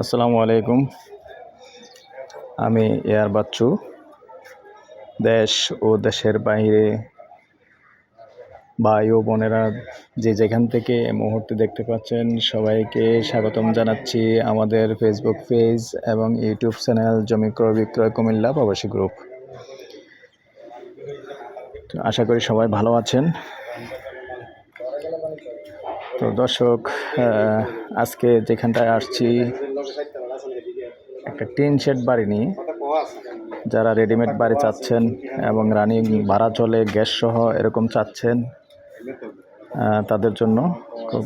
আসসালামু আলাইকুম আমি এয়ার বাচ্চু দেশ ও দেশের বাইরে ভাই ও বোনেরা যে যেখান থেকে মুহূর্তে দেখতে পাচ্ছেন, সবাইকে স্বাগতম জানাচ্ছি আমাদের ফেসবুক পেজ এবং ইউটিউব চ্যানেল জমি ক্রয় বিক্রয় কুমিল্লা প্রবাসী গ্রুপ আশা করি সবাই ভালো আছেন। তো দর্শক আজকে যেখানটায় আসছি, একটা টিন শেড বাড়ি নিয়ে। যারা রেডিমেড বাড়ি চাচ্ছেন এবং রানিং ভাড়া চলে, গ্যাস সহ এরকম চাচ্ছেন তাদের জন্য খুব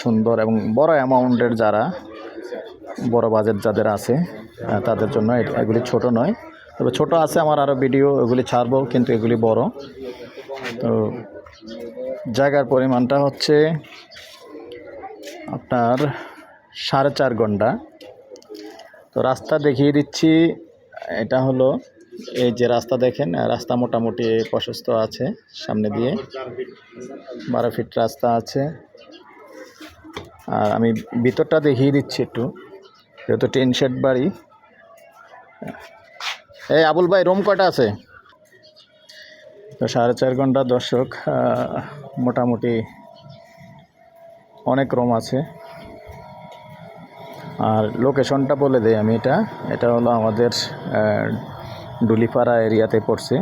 সুন্দর এবং বড় অ্যামাউন্টের যারা, বড় বাজেট যাদের আছে তাদের জন্য এগুলি ছোট নয়। তবে ছোট আছে, আমার আরও ভিডিও এগুলি ছাড়বো, কিন্তু এগুলি বড়। তো জায়গার পরিমাণটা হচ্ছে আপনার সাড়ে চার ঘণ্টা। তো রাস্তা দেখিয়ে দিচ্ছি, এটা হলো এই যে রাস্তা দেখেন, রাস্তা মোটামুটি প্রশস্ত আছে সামনে দিয়ে। বারো ফিট রাস্তা আছে। আর আমি ভিতরটা দেখিয়ে দিচ্ছি একটু, যেহেতু টিন শেড বাড়ি। এই আবুল ভাই রুম কয়টা আছে? তো সাড়ে চার ঘণ্টা দর্শক মোটামুটি অনেক রুম আছে। আর লোকেশনটা বলে দেই আমি এটা। এটা হলো আমাদের ডুলিপাড়া এরিয়াতে পড়ছে।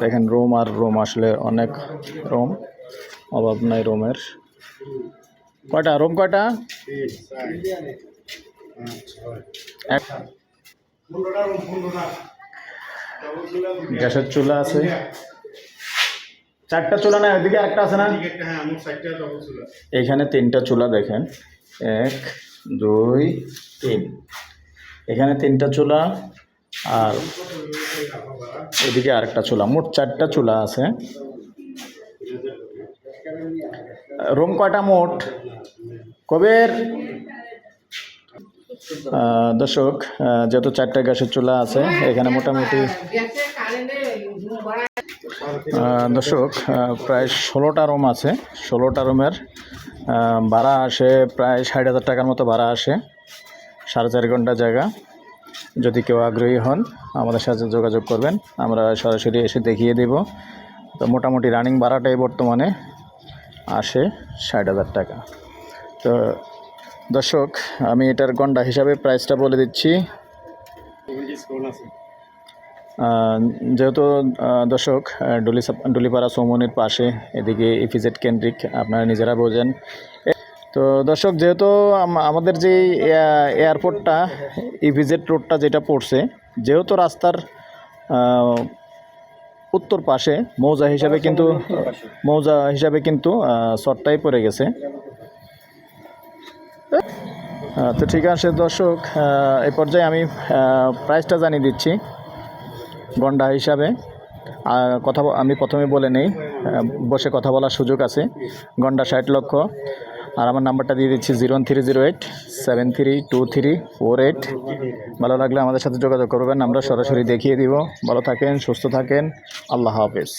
দেখেন রোম আর রোম আসলে অনেক রোম, অভাব নাই রোমের। কয়টা? রোম কয়টা? গ্যাসের চুলা আছে। চারটা চুলা না এদিকে একটা আছে না? এখানে তিনটা চুলা দেখেন। এক, দুই, তিন। এখানে তিনটা চুলা আর এদিকে আরেকটা চুলা, মোট চারটা চুলা আছে। রুম কয়টা মোট? কবের? দর্শক যেহেতু চারটা গ্যাসের চুলা আছে, এখানে মোটামুটি দর্শক প্রায় ষোলোটা রুম আছে। ষোলোটা রুমের ভাড়া আসে প্রায় ষাট হাজার টাকার মতো ভাড়া আসে, সাড়ে চার ঘণ্টা জায়গা। যদি কেউ আগ্রহী হন, আমাদের সাথে যোগাযোগ করবেন। আমরা সরাসরি এসে দেখিয়ে দেব। তো মোটামুটি রানিং ভাড়াটাই বর্তমানে আসে ষাট হাজার টাকা। তো দর্শক, আমি এটার গন্ডা হিসাবে প্রাইসটা বলে দিচ্ছি। যেহেতু দর্শক ডুলি ডুলিপাড়া চৌমনির পাশে, এদিকে ইফিজেড কেন্দ্রিক আপনারা নিজেরা বোঝেন। তো দর্শক, যেহেতু আমাদের যে এয়া- এয়ারপোর্টটা ইভিজেড রোডটা যেটা পড়ছে, যেহেতু রাস্তার উত্তর পাশে, মৌজা হিসাবে কিন্তু, মৌজা হিসাবে কিন্তু শর্টটাই পড়ে গেছে। তো ঠিক আছে দর্শক এ পর্যায়ে আমি প্রাইসটা জানিয়ে দিচ্ছি, গন্ডা হিসাবে। কথা আমি প্রথমে বলে নেই বসে কথা বলার সুযোগ আছে, গন্ডা ষাট লক্ষ। আর আমার নাম্বারটা দিয়ে দিচ্ছি zero three zero eight, seven three two three four eight. ভালো লাগলে আমাদের সাথে যোগাযোগ করবেন, আমরা সরাসরি দেখিয়ে দিব। ভালো থাকেন, সুস্থ থাকেন। আল্লাহ হাফেজ।